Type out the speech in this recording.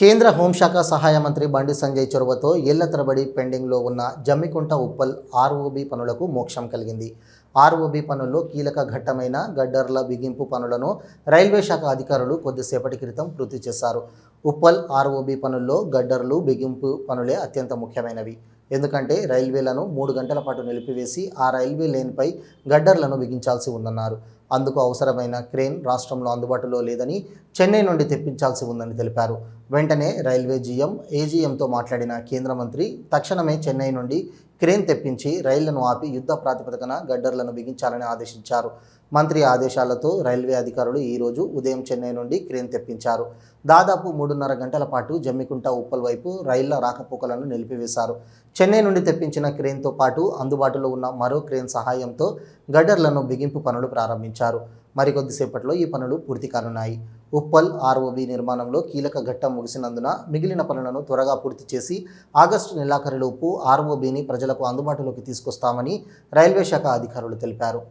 కేంద్ర హోంశాఖ సహాయ మంత్రి బండి సంజయ్ చొరవతో ఏళ్ళ తరబడి పెండింగ్లో ఉన్న జమ్మికుంట ఉప్పల్ ఆర్ఓబి పనులకు మోక్షం కలిగింది. ఆర్ఓబి పనుల్లో కీలక ఘట్టమైన గడ్డర్ల బిగింపు పనులను రైల్వే శాఖ అధికారులు కొద్దిసేపటి క్రితం పూర్తి చేశారు. ఉప్పల్ ఆర్ఓబి పనుల్లో గడ్డర్లు బిగింపు పనులే అత్యంత ముఖ్యమైనవి. ఎందుకంటే రైల్వేలను మూడు గంటల పాటు నిలిపివేసి ఆ రైల్వే లేన్పై గడ్డర్లను బిగించాల్సి ఉందన్నారు. అందుకు అవసరమైన క్రేన్ రాష్ట్రంలో అందుబాటులో లేదని చెన్నై నుండి తెప్పించాల్సి ఉందని తెలిపారు. వెంటనే రైల్వే జీఎం ఏజీఎంతో మాట్లాడిన కేంద్ర మంత్రి తక్షణమే చెన్నై నుండి క్రేన్ తెప్పించి రైళ్ళను ఆపి యుద్ధ ప్రాతిపదికన గడ్డర్లను బిగించాలని ఆదేశించారు. మంత్రి ఆదేశాలతో రైల్వే అధికారులు ఈరోజు ఉదయం చెన్నై నుండి క్రేన్ తెప్పించారు. దాదాపు మూడున్నర గంటల పాటు జమ్మికుంట ఉప్పల్ వైపు రైళ్ళ రాకపోకలను నిలిపివేశారు. చెన్నై నుండి తెప్పించిన క్రేన్తో పాటు అందుబాటులో ఉన్న మరో క్రేన్ సహాయంతో గడ్డర్లను బిగింపు పనులు ప్రారంభించారు. మరికొద్దిసేపట్లో ఈ పనులు పూర్తి కానున్నాయి. ఉప్పల్ ఆర్ఓబి నిర్మాణంలో కీలక ఘట్టం ముగిసినందున మిగిలిన పనులను త్వరగా పూర్తి చేసి ఆగస్టు నెలాఖరులోపు ఆర్ఓబిని ప్రజలకు అందుబాటులోకి తీసుకొస్తామని రైల్వే శాఖ అధికారులు తెలిపారు.